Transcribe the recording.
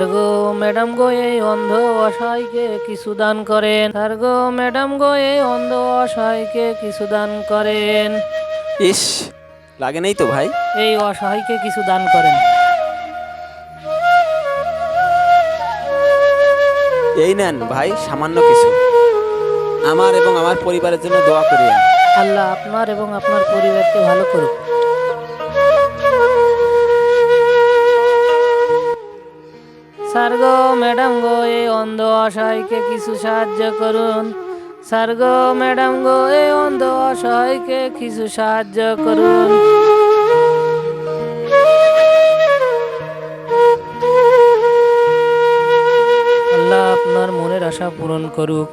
গো এই অন্ধ অসহায়কে কিছু দান করেন। স্যার গো ম্যাডাম গো এই অন্ধ অসহায়কে কিছু দান করেন। ইস লাগে নেই তো ভাই। এই অসহায়কে কিছু দান করেন। এই নেন ভাই সামান্য কিছু। আমার এবং আমার পরিবারের জন্য দোয়া করিয়েন। আল্লাহ আপনার এবং আপনার পরিবারকে ভালো করুক। স্যার গো ম্যাডাম গো এই অন্ধ অসহায়কে কিছু সাহায্য করুন। স্যার গো ম্যাডাম গো এই অন্ধ অসহায়কে কিছু সাহায্য করুন। আল্লাহ আপনার মনের আশা পূরণ করুক।